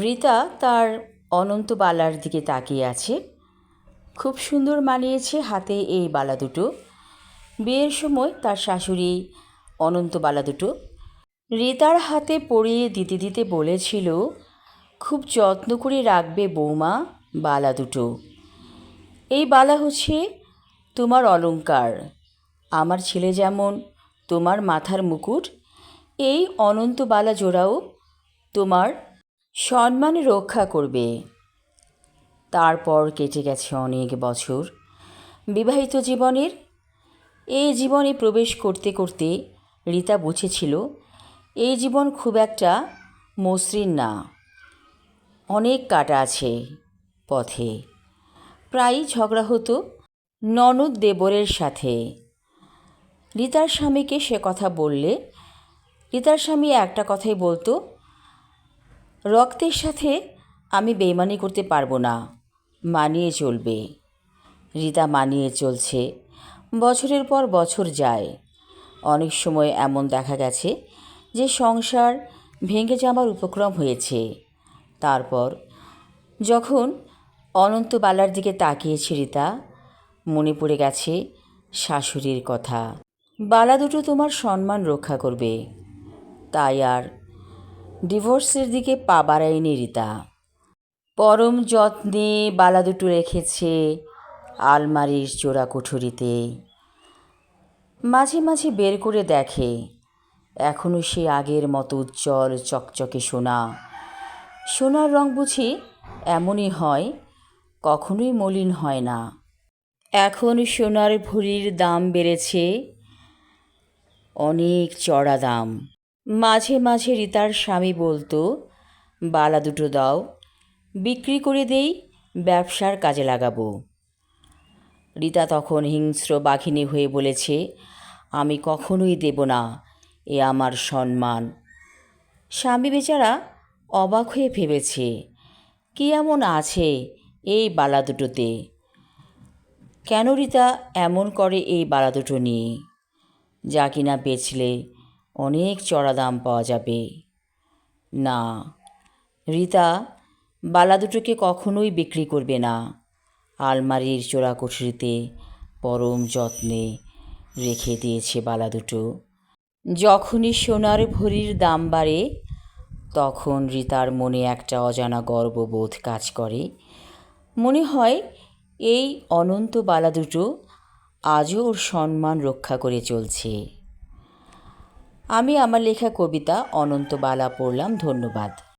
রীতা তার অনন্ত বালার দিকে তাকিয়ে আছে। খুব সুন্দর মানিয়েছে হাতে এই বালা দুটো। বিয়ের সময় তার শাশুড়ি অনন্ত বালা দুটো। রীতার হাতে পরিয়ে দিতে দিতে বলেছিল, খুব যত্ন করে রাখবে বৌমা বালা দুটো। এই বালা হচ্ছে তোমার অলংকার। আমার ছেলে যেমন তোমার মাথার মুকুট, এই অনন্ত বালা জোড়াও তোমার সম্মান রক্ষা করবে। তারপর কেটে গেছে অনেক বছর। বিবাহিত জীবনের এই জীবনে প্রবেশ করতে করতে রীতা বুঝেছিল এই জীবন খুব একটা মসৃণ না। অনেক কাটা আছে পথে। প্রায়ই ঝগড়া হতো ননদ দেবরের সাথে। রীতার স্বামীকে সে কথা বললে, রীতার স্বামী একটা কথাই বলতো রক্তের সাথে আমি বেইমানি করতে পারব না। মানিয়ে চলবে। রিতা মানিয়ে চলছে। বছরের পর বছর যায়। অনেক সময় এমন দেখা গেছে যে সংসার ভেঙে যাবার উপক্রম হয়েছে। তারপর যখন অনন্ত বালার দিকে তাকিয়েছে রিতা, মনে পড়ে গেছে শাশুড়ির কথা। বালা দুটো তোমার সম্মান রক্ষা করবে। তাই আর ডিভোর্সের দিকে পা বাড়ায়নি রীতা। পরম যত্নে বালা দুটো রেখেছে আলমারির চোরা কুঠুরিতে মাঝে মাঝে বের করে দেখে এখনও সে আগের মতো উজ্জ্বল চকচকে সোনা। সোনার রং বুঝি এমনই হয়, কখনোই মলিন হয় না। এখন সোনার ভুড়ির দাম বেড়েছে অনেক চড়া দাম। মাঝে মাঝে রিতার স্বামী বলতো, বালা দুটো দাও, বিক্রি করে দেই, ব্যবসার কাজে লাগাবো। রিতা তখন হিংস্র বাঘিনী হয়ে বলেছে, আমি কখনোই দেব না, এ আমার সম্মান। স্বামী বেচারা অবাক হয়ে ভেবেছে, কী এমন আছে এই বালা দুটোতে? কেন রিতা এমন করে এই বালা দুটো নিয়ে? যা কিনা বেচলে অনেক চড়া দাম পাওয়া যাবে। না, রিতা, বালা দুটোকে কখনোই বিক্রি করবে না। আলমারির চোরা কুঠরিতে পরম যত্নে রেখে দিয়েছে বালা দুটো। যখনই সোনার ভরির দাম বাড়ে, তখন রিতার মনে একটা অজানা গর্ববোধ কাজ করে। মনে হয়, এই অনন্ত বালা দুটো আজও ওর সম্মান রক্ষা করে চলছে। আমি আমার লেখা কবিতা অনন্ত বালা পড়লাম ধন্যবাদ।